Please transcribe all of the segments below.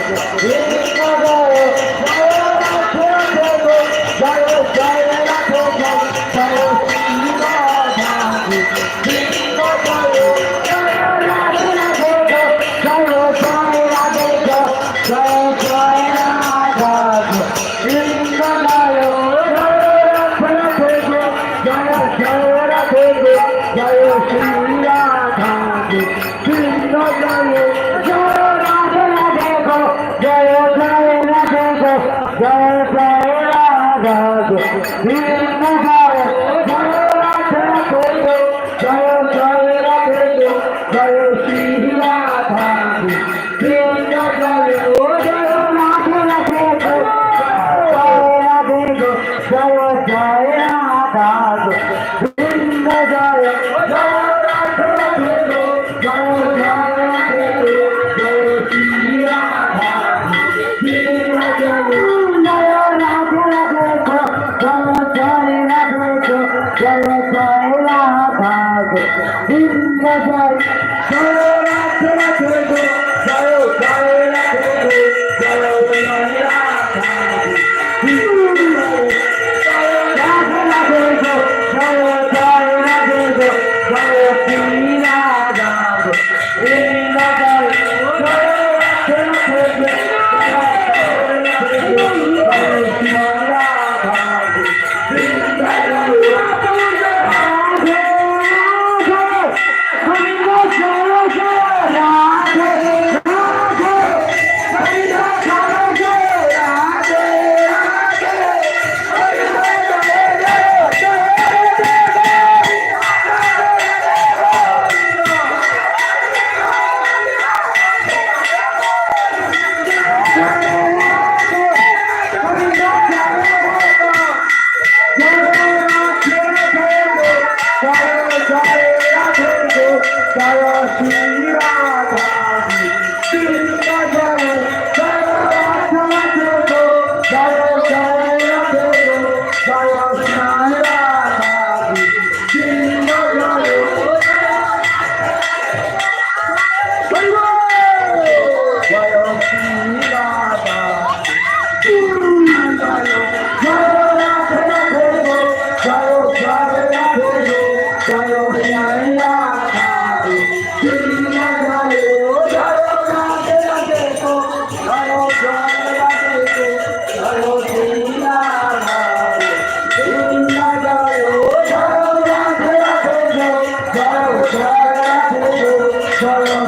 Let's go. Bye. Woo! তারা স্মরণ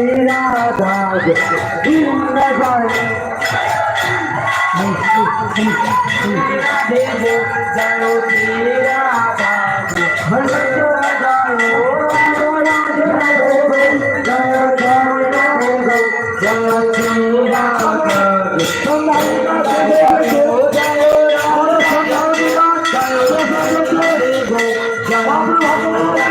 देखो जाओ तेरा Thank you.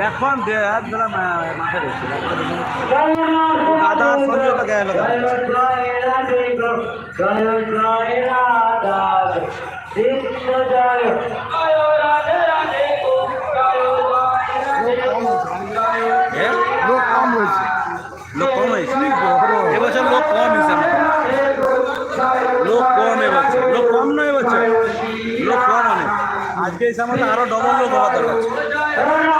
এখন দাদা সঞ্জয়টা গায়ে লাগা হ্যাঁ লোক কম রয়েছে। লোক কম হয়েছে এবছর লোক কম হিসাবে লোক কম এবছর। লোক কম নয় এবছর। লোক কম অনেক। আজকে সময় আরও ডবল লোক হওয়া দরকার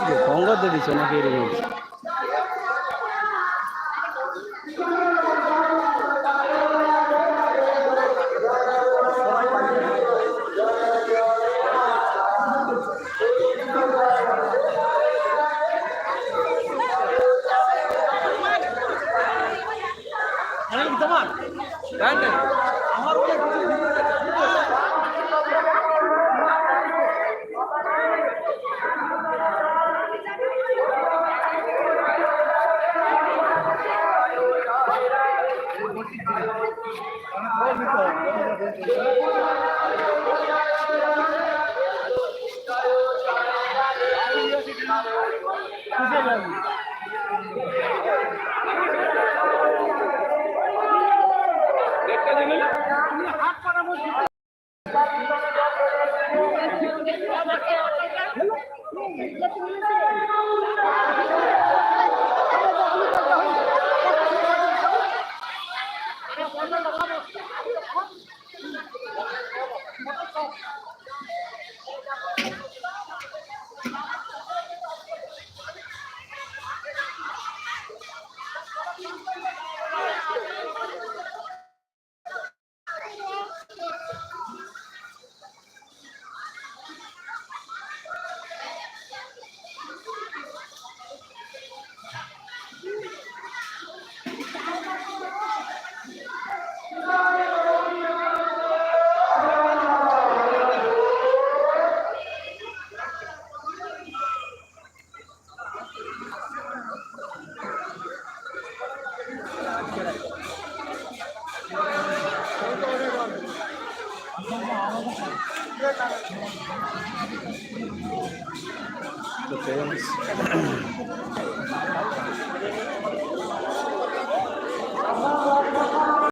ছিল সঙ্গ নাকি এরকম? তো